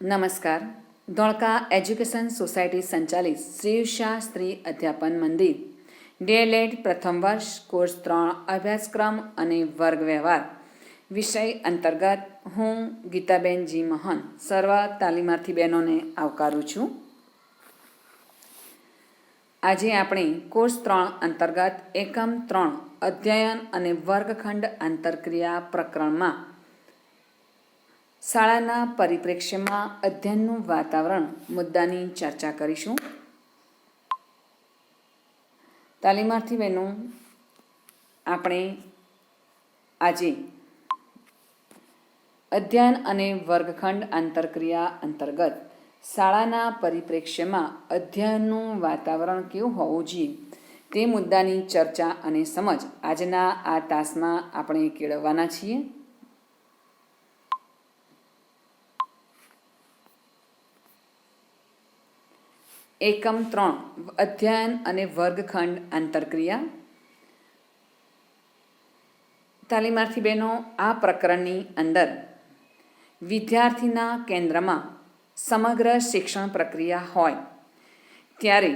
નમસ્કાર. Dholka education society સંચાલિત શ્રી શાહ સ્ત્રી અધ્યાપન મંદિર. ડીએલએડ પ્રથમ વર્ષ, કોર્સ ત્રણ, અભ્યાસક્રમ અને વર્ગ વ્યવહાર. વિષય અંતર્ગત હું ગીતાબેન જી મહન, સર્વ તાલીમાર્થી બહેનોને આવકારું છું. આજે આપણે કોર્સ ત્રણ અંતર્ગત એકમ ત્રણ, અધ્યયન અને વર્ગખંડ આંતરક્રિયા પ્રકરણમાં શાળાના પરિપ્રેક્ષ્યમાં અધ્યયનનું વાતાવરણ મુદ્દાની ચર્ચા કરીશું. તાલીમાર્થી બહેનો, આપણે આજે અધ્યયન અને વર્ગખંડ આંતરક્રિયા અંતર્ગત શાળાના પરિપ્રેક્ષ્યમાં અધ્યયનનું વાતાવરણ કેવું હોવું જોઈએ તે મુદ્દાની ચર્ચા અને સમજ આજના આ તાસમાં આપણે કેળવવાના છીએ. એકમ ત્રણ, અધ્યયન અને વર્ગખંડ આંતરક્રિયા તાલીમાર્થી બહેનો, આ પ્રકરણની અંદર વિદ્યાર્થીના કેન્દ્રમાં સમગ્ર શિક્ષણ પ્રક્રિયા હોય, ત્યારે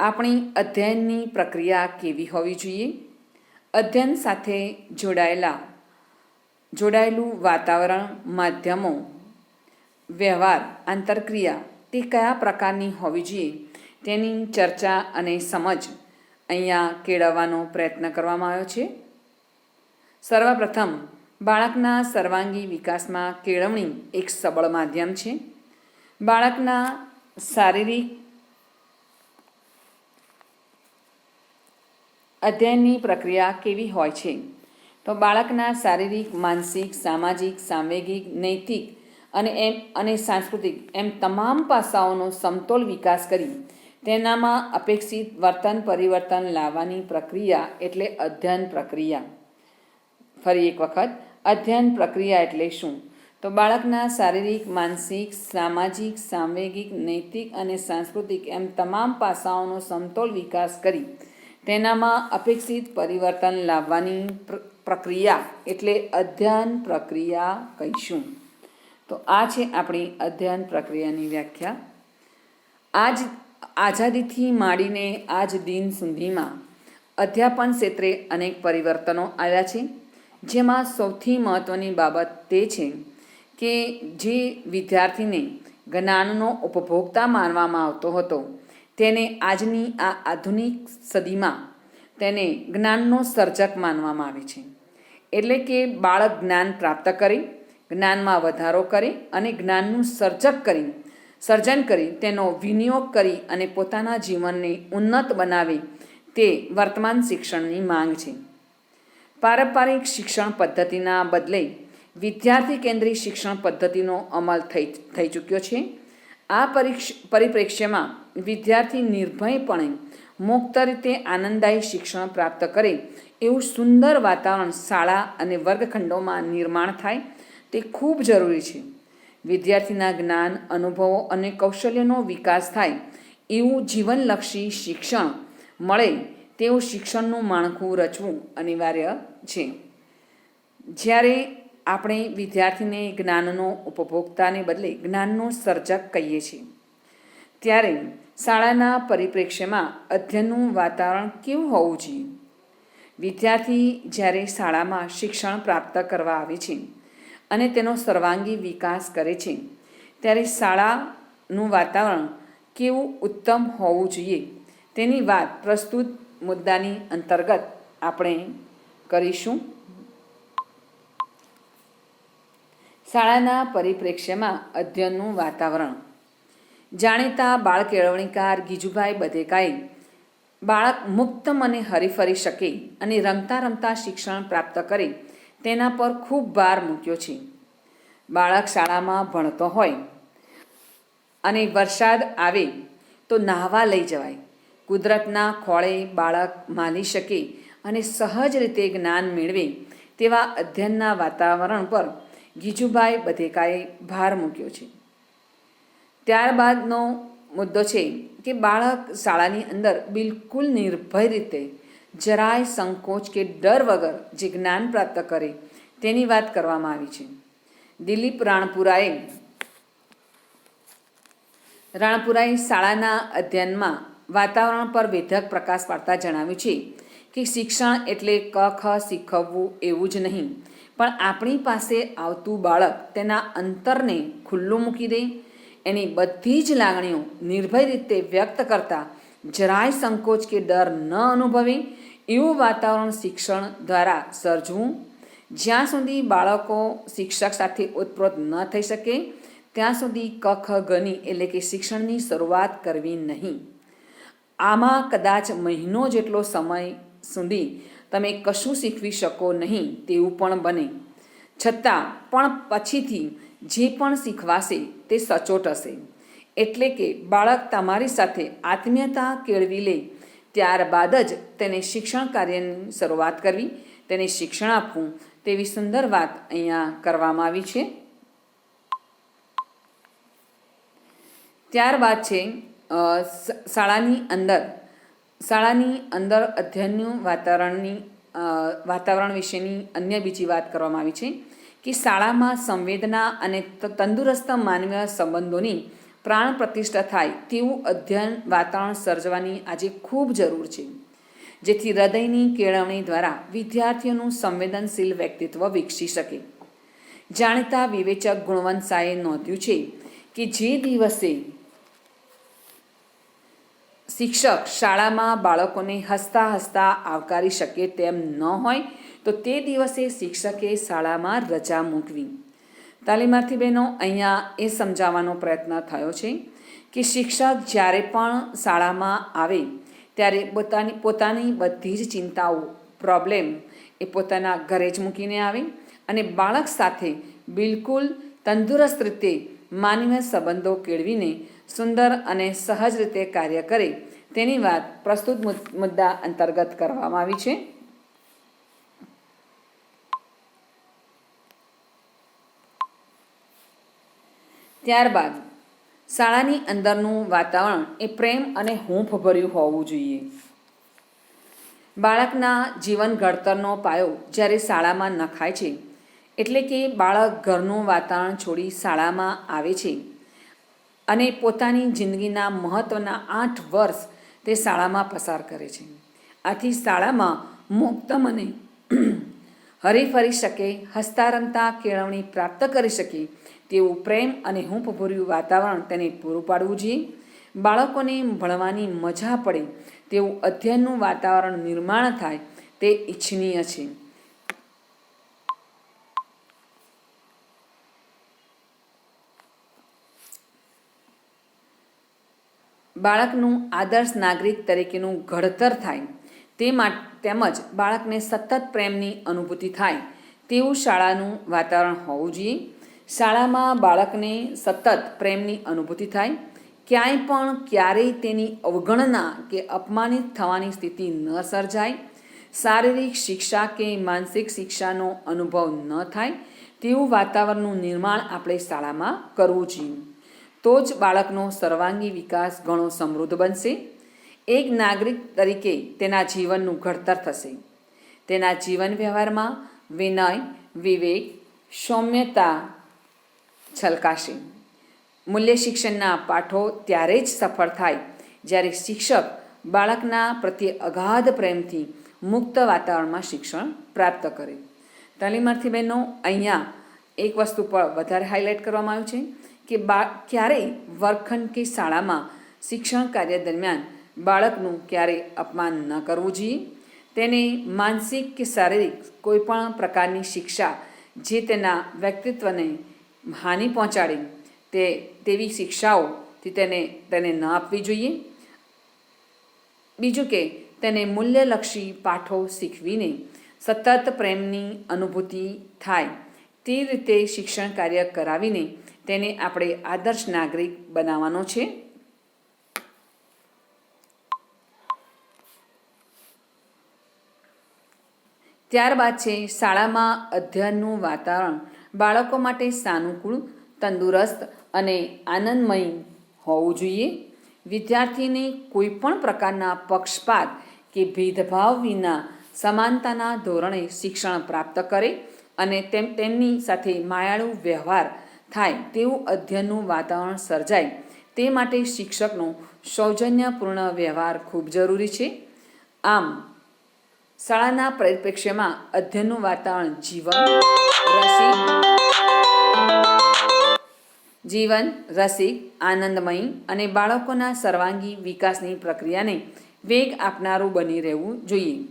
આપણી અધ્યયનની પ્રક્રિયા કેવી હોવી જોઈએ? અધ્યયન સાથે જોડાયેલા, જોડાયેલું વાતાવરણ, માધ્યમો, વ્યવહાર આંતરક્રિયા તે કયા પ્રકારની હોવી જોઈએ? તેની ચર્ચા અને સમજ અહીંયા કેળવવાનો પ્રયત્ન કરવામાં આવ્યો છે. સર્વપ્રથમ, બાળકના સર્વાંગી વિકાસમાં કેળવણી એક સબળ માધ્યમ છે. બાળકના શારીરિક અધ્યયનની પ્રક્રિયા કેવી હોય છે? તો બાળકના શારીરિક, માનસિક, સામાજિક, સાંવેગિક, નૈતિક અને એમ, અને સાંસ્કૃતિક, એમ તમામ પાસાઓનો સમતોલ વિકાસ કરી. તેનામાં અપેક્ષિત વર્તન પરિવર્તન લાવવાની પ્રક્રિયા એટલે અધ્યયન પ્રક્રિયા. ફરી એક વખત, અધ્યયન પ્રક્રિયા એટલે શું? તો બાળકના શારીરિક, માનસિક, સામાજિક, સાંવેગિક, નૈતિક અને સાંસ્કૃતિક એમ તમામ પાસાઓનો સમતોલ વિકાસ કરી. તેનામાં અપેક્ષિત પરિવર્તન લાવવાની પ્રક્રિયા એટલે અધ્યયન પ્રક્રિયા કહીશું. તો આ છે આપણી અધ્યયન પ્રક્રિયાની વ્યાખ્યા. આજ આઝાદીથી માંડીને આજ દિન સુધીમાં અધ્યાપન ક્ષેત્રે અનેક પરિવર્તનો આવ્યા છે. જેમાં સૌથી મહત્ત્વની બાબત તે છે કે જે વિદ્યાર્થીને જ્ઞાનનો ઉપભોક્તા માનવામાં આવતો હતો, તેને આજની આ આધુનિક સદીમાં તેને જ્ઞાનનો સર્જક માનવામાં આવે છે. એટલે કે બાળક જ્ઞાન પ્રાપ્ત કરે જ્ઞાનમાં વધારો કરે અને જ્ઞાનનું સર્જક કરી, સર્જન કરી, તેનો વિનિયોગ કરી અને પોતાના જીવનને ઉન્નત બનાવે તે વર્તમાન શિક્ષણની માંગ છે. પારંપરિક શિક્ષણ પદ્ધતિના બદલે વિદ્યાર્થી કેન્દ્રિત શિક્ષણ પદ્ધતિનો અમલ થઈ થઈ ચૂક્યો છે. આ પરિક્ષ, પરિપ્રેક્ષ્યમાં વિદ્યાર્થી નિર્ભયપણે મુક્ત રીતે આનંદદાયી શિક્ષણ પ્રાપ્ત કરે એવું સુંદર વાતાવરણ શાળા અને વર્ગખંડોમાં નિર્માણ થાય તે ખૂબ જરૂરી છે. વિદ્યાર્થીના જ્ઞાન, અનુભવો અને કૌશલ્યનો વિકાસ થાય એવું જીવનલક્ષી શિક્ષણ મળે તેવું શિક્ષણનું માળખું રચવું અનિવાર્ય છે. જ્યારે આપણે વિદ્યાર્થીને જ્ઞાનનો ઉપભોક્તાને બદલે જ્ઞાનનો સર્જક કહીએ છીએ, ત્યારે શાળાના પરિપ્રેક્ષ્યમાં અધ્યયનનું વાતાવરણ કેવું હોવું જોઈએ? વિદ્યાર્થી જ્યારે શાળામાં શિક્ષણ પ્રાપ્ત કરવા આવે છે અને તેનો સર્વાંગી વિકાસ કરે છે. ત્યારે શાળાનું વાતાવરણ કેવું ઉત્તમ હોવું જોઈએ તેની વાત પ્રસ્તુત મુદ્દાની અંતર્ગત આપણે કરીશું. શાળાના પરિપ્રેક્ષ્યમાં અધ્યયનનું વાતાવરણ. જાણીતા બાળ કેળવણીકાર ગીજુભાઈ બધેકાએ બાળક મુક્ત મને હરીફરી શકે અને રમતા રમતા શિક્ષણ પ્રાપ્ત કરે તેના પર ખૂબ ભાર મૂક્યો છે. બાળક શાળામાં ભણતો હોય અને વરસાદ આવે તો નાહવા લઈ જવાય. કુદરતના ખોળે બાળક માની શકે અને સહજ રીતે જ્ઞાન મેળવે તેવા અધ્યયનના વાતાવરણ પર ગીજુભાઈ બધેકાએ ભાર મૂક્યો છે. ત્યારબાદનો મુદ્દો છે કે બાળક શાળાની અંદર બિલકુલ નિર્ભય રીતે જરાય સંકોચ કે ડર વગર જે જ્ઞાન પ્રાપ્ત કરે, તેની વાત કરવામાં આવી છે. દિલીપ રાણપુરાએ રાણપુરાએ શાળાના અધ્યયનમાં વાતાવરણ પર વેધક પ્રકાશ પાડતા જણાવ્યું છે કે શિક્ષણ એટલે ક, ખ, શીખવવું એવું જ નહીં, પણ આપણી પાસે આવતું બાળક તેના અંતરને ખુલ્લું મૂકી દે, એની બધી જ લાગણીઓ નિર્ભય રીતે વ્યક્ત કરતા જરાય સંકોચ કે ડર ન અનુભવે એવું વાતાવરણ શિક્ષણ દ્વારા સર્જવું. જ્યાં સુધી બાળકો શિક્ષક સાથે ઓતપ્રોત ન થઈ શકે, ત્યાં સુધી કખ, ગની એટલે કે શિક્ષણની શરૂઆત કરવી નહીં. આમાં કદાચ મહિનો જેટલો સમય સુધી તમે કશું શીખવી શકો નહીં તેવું પણ બને. છતાં, પણ પછીથી જે પણ શીખવાશે તે સચોટ હશે. એટલે કે બાળક તમારી સાથે આત્મીયતા કેળવી લે. ત્યારબાદ જ તેને શિક્ષણ કાર્યની શરૂઆત કરવી, તેને શિક્ષણ આપવું તેવી સુંદર વાત અહીંયા કરવામાં આવી છે. ત્યારબાદ છે શાળાની અંદર. શાળાની અંદર અધ્યયનનું વાતાવરણની વાતાવરણ વિશેની અન્ય બીજી વાત કરવામાં આવી છે કે શાળામાં સંવેદના અને તંદુરસ્ત માનવીય સંબંધોની પ્રાણ પ્રતિષ્ઠા થાય તેવું અધ્યયન વાતાવરણ સર્જવાની આજે ખૂબ જરૂર છે. જેથી હૃદયની કેળવણી દ્વારા વિદ્યાર્થીઓનું સંવેદનશીલ વ્યક્તિત્વ વિકસી શકે. જાણીતા વિવેચક ગુણવંત શાહે નોંધ્યું છે કે જે દિવસે શિક્ષક શાળામાં બાળકોને હસતા હસતા આવકારી શકે તેમ ન હોય, તો તે દિવસે શિક્ષકે શાળામાં રજા મૂકવી. તાલીમાર્થી બહેનો, અહીંયા એ સમજાવવાનો પ્રયત્ન થયો છે કે શિક્ષક જ્યારે પણ શાળામાં આવે, ત્યારે પોતાની પોતાની બધી જ ચિંતાઓ પ્રોબ્લેમ એ પોતાના ઘરે જ મૂકીને આવે અને બાળક સાથે બિલકુલ તંદુરસ્ત રીતે માનવીય સંબંધો કેળવીને સુંદર અને સહજ રીતે કાર્ય કરે, તેની વાત પ્રસ્તુત મુદ- મુદ્દા અંતર્ગત કરવામાં આવી છે. ત્યારબાદ શાળાની અંદરનું વાતાવરણ એ પ્રેમ અને હૂંફ ભર્યું હોવું જોઈએ. બાળકના જીવન ઘડતરનો પાયો જ્યારે શાળામાં નખાય છે, એટલે કે બાળક ઘરનું વાતાવરણ છોડી શાળામાં આવે છે અને પોતાની જિંદગીના મહત્ત્વના આઠ વર્ષ તે શાળામાં પસાર કરે છે. આથી શાળામાં મુક્ત મને હરીફરી શકે હસતા રમતા કેળવણી પ્રાપ્ત કરી શકે, તેવું પ્રેમ અને હૂંફભર્યું વાતાવરણ તેને પૂરું પાડવું જોઈએ. બાળકોને ભણવાની મજા પડે, તેવું અધ્યયનનું વાતાવરણ નિર્માણ થાય, તે ઈચ્છનીય છે. બાળકનું આદર્શ નાગરિક તરીકેનું ઘડતર થાય. તે તેમજ બાળકને સતત પ્રેમની અનુભૂતિ થાય તેવું શાળાનું વાતાવરણ હોવું જોઈએ. શાળામાં બાળકને સતત પ્રેમની અનુભૂતિ થાય. ક્યાંય પણ ક્યારેય તેની અવગણના કે અપમાનિત થવાની સ્થિતિ ન સર્જાય. શારીરિક શિક્ષા કે માનસિક શિક્ષાનો અનુભવ ન થાય તેવું વાતાવરણનું નિર્માણ આપણે શાળામાં કરવું જોઈએ. તો જ બાળકનો સર્વાંગી વિકાસ ઘણો સમૃદ્ધ બનશે. એક નાગરિક તરીકે તેના જીવનનું ઘડતર થશે. તેના જીવન વ્યવહારમાં વિનય, વિવેક, સૌમ્યતા છલકાશે. મૂલ્ય શિક્ષણના પાઠો ત્યારે જ સફળ થાય જ્યારે શિક્ષક બાળકના પ્રત્યે અગાધ પ્રેમથી મુક્ત વાતાવરણમાં શિક્ષણ પ્રાપ્ત કરે. તાલીમાર્થી બહેનો, અહીંયા એક વસ્તુ પર વધારે હાઇલાઇટ કરવામાં આવ્યું છે કે બા, ક્યારેય વર્ગખંડ કે શાળામાં શિક્ષણ કાર્ય દરમિયાન બાળકનું ક્યારેય અપમાન ન કરવું જોઈએ. તેને માનસિક કે શારીરિક કોઈપણ પ્રકારની શિક્ષા જે તેના વ્યક્તિત્વને હાનિ પહોંચાડે, તે તેવી શિક્ષાઓથી તેને તેને ન આપવી જોઈએ. બીજું કે, તેને મૂલ્યલક્ષી પાઠો શીખવીને સતત પ્રેમની અનુભૂતિ થાય, તે રીતે શિક્ષણ કાર્ય કરાવીને તેને આપણે આદર્શ નાગરિક બનાવવાનો છે. ત્યારબાદ છે શાળામાં અધ્યયનનું વાતાવરણ. બાળકો માટે સાનુકૂળ, તંદુરસ્ત અને આનંદમય હોવું જોઈએ. વિદ્યાર્થીને કોઈ પણ પ્રકારના પક્ષપાત કે ભેદભાવ વિના સમાનતાના ધોરણે શિક્ષણ પ્રાપ્ત કરે અને તેમ તેમની સાથે માયાળુ વ્યવહાર થાય તેવું અધ્યયનનું વાતાવરણ સર્જાય. તે માટે શિક્ષકનો સૌજન્યપૂર્ણ વ્યવહાર ખૂબ જરૂરી છે. આમ શાળાના પરિપ્રેક્ષ્યમાં અધ્યયનનું વાતાવરણ, જીવન રસિક જીવન રસિક આનંદમય અને બાળકોના સર્વાંગી વિકાસની પ્રક્રિયાને વેગ આપનારું બની રહેવું જોઈએ.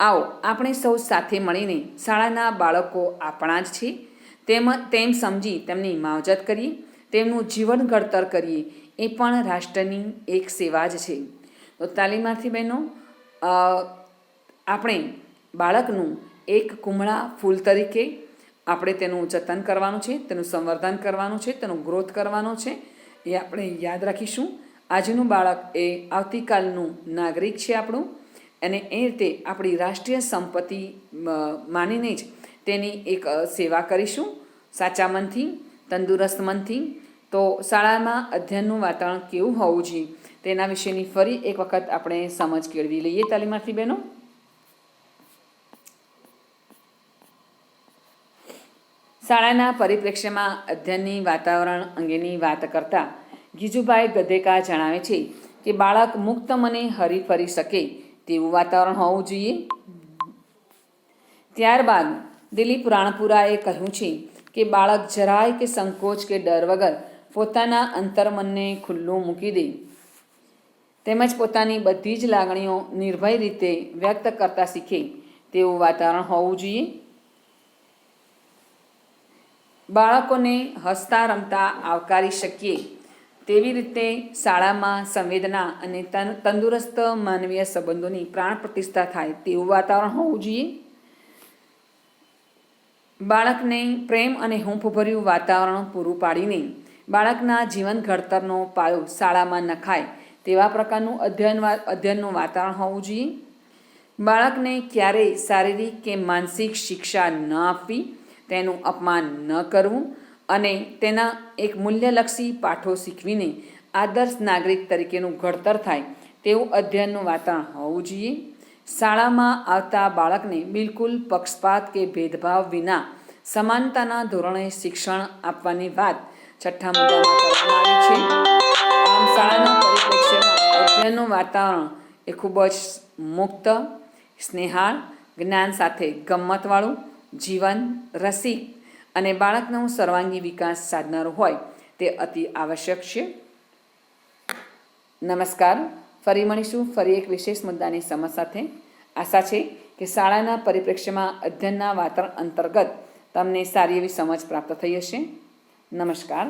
આવો, આપણે સૌ સાથે મળીને શાળાના બાળકો આપણા જ છે તેમ તેમ સમજી તેમની માવજત કરીએ. તેમનું જીવન ઘડતર કરીએ. એ પણ રાષ્ટ્રની એક સેવા જ છે. તો તાલીમાર્થી બહેનો આપણે બાળકનું એક કુમળા ફૂલ તરીકે આપણે તેનું જતન કરવાનું છે, તેનું સંવર્ધન કરવાનું છે, તેનું ગ્રોથ કરવાનો છે, એ આપણે યાદ રાખીશું. આજનું બાળક એ આવતીકાલનું નાગરિક છે આપણું. અને એ રીતે આપણી રાષ્ટ્રીય સંપત્તિ માનીને જ તેની એક સેવા કરીશું. સાચા મનથી, તંદુરસ્ત મનથી. તો શાળામાં અધ્યયનનું વાતાવરણ કેવું હોવું જોઈએ તેના વિશેની ફરી એક વખત આપણે સમજ કેળવી લઈએ તાલીમાર્થી બહેનો. શાળાના પરિપ્રેક્ષ્યમાં અધ્યયનની વાતાવરણ અંગેની વાત કરતા ગીજુભાઈ ગધેકા જણાવે છે કે બાળક મુક્ત મને હરી ફરી શકે તેવું વાતાવરણ હોવું જોઈએ. ત્યારબાદ દિલીપ રાણપુરાએ કહ્યું છે કે બાળક જરાય કે સંકોચ કે ડર વગર પોતાના અંતર્મનને ખુલ્લું મૂકી દે. તેમજ પોતાની બધી જ લાગણીઓ નિર્ભય રીતે વ્યક્ત કરતા શીખે તેવું વાતાવરણ હોવું જોઈએ. બાળકોને હસતા રમતા આવકારી શકીએ. તેવી રીતે શાળામાં સંવેદના અને તન, તંદુરસ્ત માનવીય સંબંધોની પ્રાણ પ્રતિષ્ઠા થાય તેવું વાતાવરણ હોવું જોઈએ. બાળકને પ્રેમ અને હૂંફભર્યું વાતાવરણ પૂરું પાડીને બાળકના જીવન ઘડતરનો પાયો શાળામાં નખાય તેવા પ્રકારનું અધ્યયન અધ્યયનનું વાતાવરણ હોવું જોઈએ. બાળકને ક્યારેય શારીરિક કે માનસિક શિક્ષા ન આપવી તેનું અપમાન ન કરવું અને તેના એક મૂલ્યલક્ષી પાઠો શીખવીને આદર્શ નાગરિક તરીકેનું ઘડતર થાય તેવું અધ્યયનનું વાતાવરણ હોવું જોઈએ. શાળામાં આવતા બાળકને બિલકુલ પક્ષપાત કે ભેદભાવ વિના સમાનતાના ધોરણે શિક્ષણ આપવાની વાત છઠ્ઠા મુદ્દામાં છે. અધ્યયનનું વાતાવરણ એ ખૂબ જ મુક્ત, સ્નેહાળ, જ્ઞાન સાથે ગમ્મતવાળું જીવન રસિક અને બાળકનો સર્વાંગી વિકાસ સાધનારું હોય તે અતિ આવશ્યક છે. નમસ્કાર. ફરી મળીશું ફરી એક વિશેષ મુદ્દાની સમજ સાથે. આશા છે કે શાળાના પરિપ્રેક્ષ્યમાં અધ્યયનના વાતાવરણ અંતર્ગત તમને સારી એવી સમજ પ્રાપ્ત થઈ હશે. નમસ્કાર.